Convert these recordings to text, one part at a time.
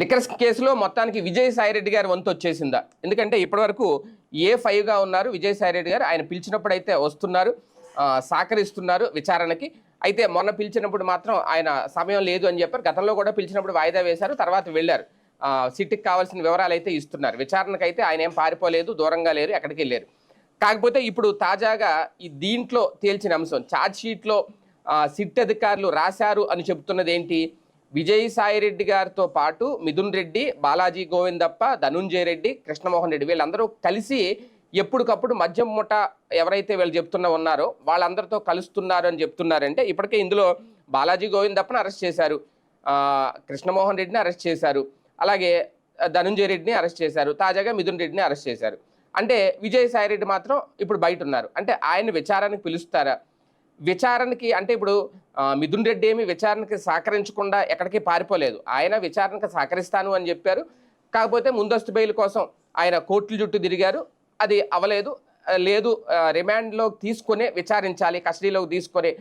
Liquors కేసులో మొత్తానికి విజయసాయిరెడ్డి గారి వంతు వచ్చేసిందా? ఎందుకంటే ఇప్పటివరకు ఏ ఫైవ్గా ఉన్నారు విజయసాయిరెడ్డి గారు ఆయన పిలిచినప్పుడు అయితే వస్తున్నారు సహకరిస్తున్నారు విచారణకి. అయితే మొన్న పిలిచినప్పుడు మాత్రం ఆయన సమయం లేదు అని చెప్పారు. గతంలో కూడా పిలిచినప్పుడు వాయిదా వేశారు తర్వాత వెళ్ళారు. సిట్కి కావాల్సిన వివరాలు అయితే ఇస్తున్నారు. విచారణకు అయితే ఆయన ఏం పారిపోలేదు దూరంగా లేరు ఎక్కడికి వెళ్ళారు. కాకపోతే ఇప్పుడు తాజాగా ఈ దీంట్లో తేల్చిన అంశం ఛార్జ్ షీట్లో సిట్ అధికారులు రాశారు అని చెబుతున్నది ఏంటి విజయసాయిరెడ్డి గారితో పాటు మిథున్ రెడ్డి బాలాజీ గోవిందప్ప ధనుంజయ రెడ్డి కృష్ణమోహన్ రెడ్డి వీళ్ళందరూ కలిసి ఎప్పటికప్పుడు మద్యం ముఠ ఎవరైతే వీళ్ళు చెప్తున్నా ఉన్నారో వాళ్ళందరితో కలుస్తున్నారు అని చెప్తున్నారంటే ఇప్పటికే ఇందులో బాలాజీ గోవిందప్పను అరెస్ట్ చేశారు. కృష్ణమోహన్ రెడ్డిని అరెస్ట్ చేశారు. అలాగే ధనుంజయ రెడ్డిని అరెస్ట్ చేశారు. తాజాగా మిథున్ రెడ్డిని అరెస్ట్ చేశారు. అంటే విజయసాయి రెడ్డి మాత్రం ఇప్పుడు బయట ఉన్నారు. అంటే ఆయన విచారానికి పిలుస్తారా? విచారణకి అంటే ఇప్పుడు మిథున్ రెడ్డి ఏమి విచారణకి సహకరించకుండా ఎక్కడికి పారిపోలేదు. ఆయన విచారణకు సహకరిస్తాను అని చెప్పారు. కాకపోతే ముందస్తు బెయిల్ కోసం ఆయన కోర్టుల జుట్టు తిరిగారు. అది అవలేదు. లేదు రిమాండ్లోకి తీసుకునే విచారించాలి కస్టడీలోకి తీసుకొని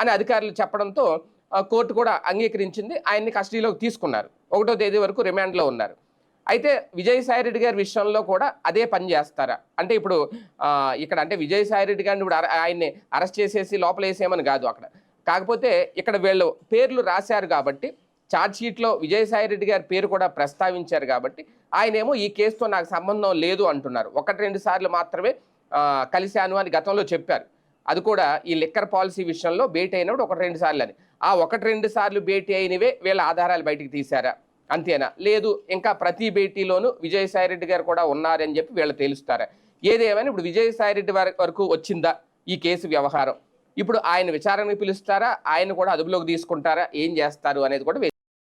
అని అధికారులు చెప్పడంతో కోర్టు కూడా అంగీకరించింది. ఆయన్ని కస్టడీలోకి తీసుకున్నారు. ఒకటో తేదీ వరకు రిమాండ్లో ఉన్నారు. అయితే విజయసాయిరెడ్డి గారి విషయంలో కూడా అదే పని చేస్తారా? అంటే ఇప్పుడు ఇక్కడ అంటే విజయసాయి రెడ్డి గారిని ఇప్పుడు ఆయన్ని అరెస్ట్ చేసేసి లోపల వేసేయమని కాదు అక్కడ. కాకపోతే ఇక్కడ వీళ్ళు పేర్లు రాశారు కాబట్టి ఛార్జ్షీట్లో విజయసాయి రెడ్డి గారి పేరు కూడా ప్రస్తావించారు కాబట్టి ఆయనేమో ఈ కేసుతో నాకు సంబంధం లేదు అంటున్నారు. ఒకటి రెండు సార్లు మాత్రమే కలిశాను అని గతంలో చెప్పారు. అది కూడా ఈ లిక్కర్ పాలసీ విషయంలో భేటీ అయినప్పుడు ఒకటి రెండు సార్లు అని. ఆ ఒకటి రెండు సార్లు భేటీ అయినవే వీళ్ళ ఆధారాలు బయటికి తీశారా? అంతేనా? లేదు ఇంకా ప్రతి భేటీలోనూ విజయసాయిరెడ్డి గారు కూడా ఉన్నారని చెప్పి వీళ్ళు తేలుస్తారా? ఏదేమైనా ఇప్పుడు విజయసాయిరెడ్డి వారి వరకు వచ్చిందా ఈ కేసు వ్యవహారం? ఇప్పుడు ఆయన విచారణకు పిలుస్తారా? ఆయన కూడా అదుపులోకి తీసుకుంటారా? ఏం చేస్తారు అనేది కూడా